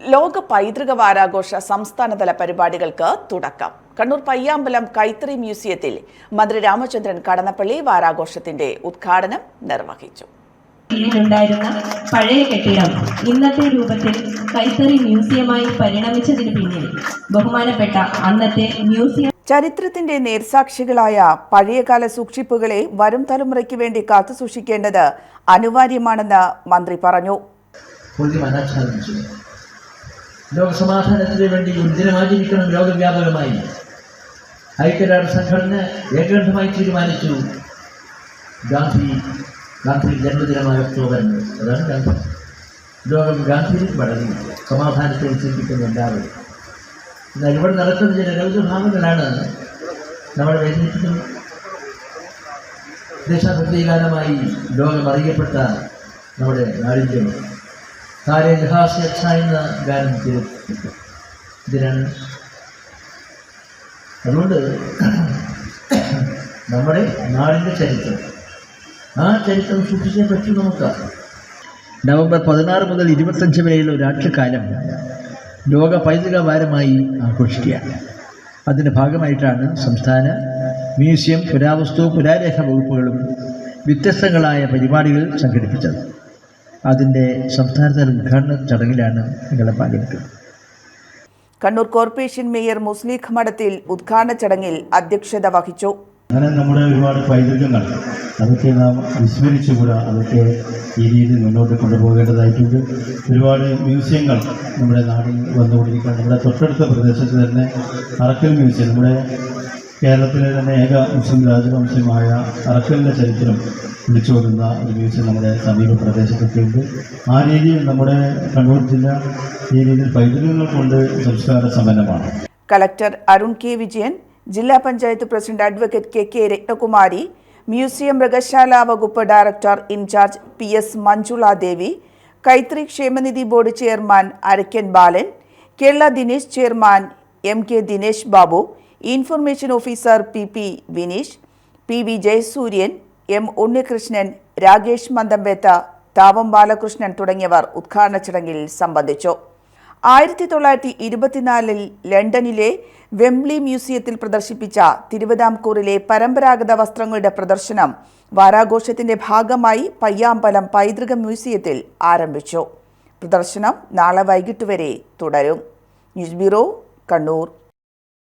ലോക പൈതൃക വാരാഘോഷ സംസ്ഥാനതല പരിപാടികൾക്ക് തുടക്കം. കണ്ണൂർ പയ്യാമ്പലം കൈത്തറി മ്യൂസിയത്തിൽ മന്ത്രി രാമചന്ദ്രൻ കടന്നപ്പള്ളി വാരാഘോഷത്തിന്റെ ഉദ്ഘാടനം നിർവഹിച്ചു. പഴയ കെട്ടിടം ഇന്നത്തെ രൂപത്തിൽ കൈത്തറി മ്യൂസിയമായി പരിണമിച്ചതിന് പിന്നിൽ ബഹുമാനപ്പെട്ട അന്നത്തെ മ്യൂസിയം ചരിത്രത്തിന്റെ നേർസാക്ഷികളായ പഴയകാല സൂക്ഷിപ്പുകളെ വരും തലമുറയ്ക്ക് വേണ്ടി കാത്തുസൂക്ഷിക്കേണ്ടത് അനിവാര്യമാണെന്ന് മന്ത്രി പറഞ്ഞു. ലോകസമാധാനത്തിന് വേണ്ടി ഒരു ദിനം ആചരിക്കണം ലോകവ്യാപകമായി. ഐക്യരാഷ്ട്ര സംഘടന ഏകകണ്ഠമായി തീരുമാനിച്ചു. ഗാന്ധി ഗാന്ധി ജന്മദിനമായ ഒക്ടോബർ അതാണ് ഗാന്ധി. ലോകം ഗാന്ധിയിൽ വളരുന്നു. സമാധാനത്തെ ചിന്തിക്കുന്ന എല്ലാവരും. എന്നാൽ ഇവിടെ നടക്കുന്ന ചില രൗദ്രഭാവങ്ങളാണ് നമ്മളെ വേദനിപ്പിക്കുന്നത് ദേശാഭിപ്രായകാലമായി ലോകം അറിയപ്പെട്ട നമ്മുടെ നാടിന്റെ കാര്യം ജഹാസ്യച്ഛ എന്ന ഗാനം ഇതിനാണ് അതുകൊണ്ട് നമ്മുടെ നാടിന്റെ ചരിത്രം. ആ ചരിത്രം സൂക്ഷിച്ചേ പറ്റൂ നമുക്ക്. നവംബർ പതിനാറ് മുതൽ ഇരുപത്തഞ്ച് വരെയുള്ള ഒരാഴ്ചക്കാലം ലോക പൈതൃക വാരമായി ആഘോഷിക്കുകയാണ്. അതിന്റെ ഭാഗമായിട്ടാണ് സംസ്ഥാന മ്യൂസിയം പുരാവസ്തു പുരാരേഖ വകുപ്പുകളും വ്യത്യസ്തങ്ങളായ പരിപാടികൾ സംഘടിപ്പിച്ചത്. അതിന്റെ സംസ്ഥാനതല ഉദ്ഘാടന ചടങ്ങിലാണ് നിങ്ങളെ പങ്കെടുക്കുന്നത് കണ്ണൂർ കോർപ്പറേഷൻ മേയർ മുസ്ലിഖ് മഠത്തിൽ ഉദ്ഘാടന ചടങ്ങിൽ അധ്യക്ഷത വഹിച്ചു. അങ്ങനെ നമ്മുടെ ഒരുപാട് പൈതൃകങ്ങൾ അതൊക്കെ നാം വിസ്മരിച്ചുകൂടാ അതൊക്കെ ഈ രീതിയിൽ മുന്നോട്ട് കൊണ്ടുപോകേണ്ടതായിട്ടുണ്ട്. ഒരുപാട് മ്യൂസിയങ്ങൾ നമ്മുടെ നാടിൽ വന്നുകൊണ്ടിരിക്കുകയാണ്. നമ്മുടെ തൊട്ടടുത്ത പ്രദേശത്ത് തന്നെ അറക്കൽ മ്യൂസിയം നമ്മുടെ കേരളത്തിലെ തന്നെ ഏക മുസ്ലിം രാജവംശമായ അറക്കലിന്റെ ചരിത്രം വിളിച്ചോതുന്ന ഒരു മ്യൂസിയം നമ്മുടെ സമീപ പ്രദേശത്തൊക്കെ ഉണ്ട്. ആ രീതിയിൽ നമ്മുടെ കണ്ണൂർ ജില്ല ഈ രീതിയിൽ പൈതൃകങ്ങൾ കൊണ്ട് സംസ്കാര സമ്പന്നമാണ് കളക്ടർ അരുൺ കെ വിജയൻ ജില്ലാ panchayat president advocate K K Ratnakumari museum മൃഗശാല വകുപ്പ് director incharge P S Manjula Devi കൈത്തറി ക്ഷേമനിധി board chairman Arakkan Balan Kerala Dinesh chairman M K Dinesh Babu information officer P P Vineesh P V Jayasooryan M Unnikrishnan Rakesh Manthampetha Thavam Balakrishnan തുടങ്ങിയവർ ഉദ്ഘാടന ചടങ്ങിൽ സംബന്ധിച്ചു. ആയിരത്തി തൊള്ളായിരത്തി ഇരുപത്തിനാലിൽ ലണ്ടനിലെ വെംബ്ലി മ്യൂസിയത്തിൽ പ്രദർശിപ്പിച്ച തിരുവിതാംകൂറിലെ പരമ്പരാഗത വസ്ത്രങ്ങളുടെ പ്രദർശനം വാരാഘോഷത്തിന്റെ ഭാഗമായി പയ്യാമ്പലം പൈതൃക മ്യൂസിയത്തിൽ ആരംഭിച്ചു. പ്രദർശനം നാളെ വൈകിട്ട് വരെ തുടരും. News bureau Kannur.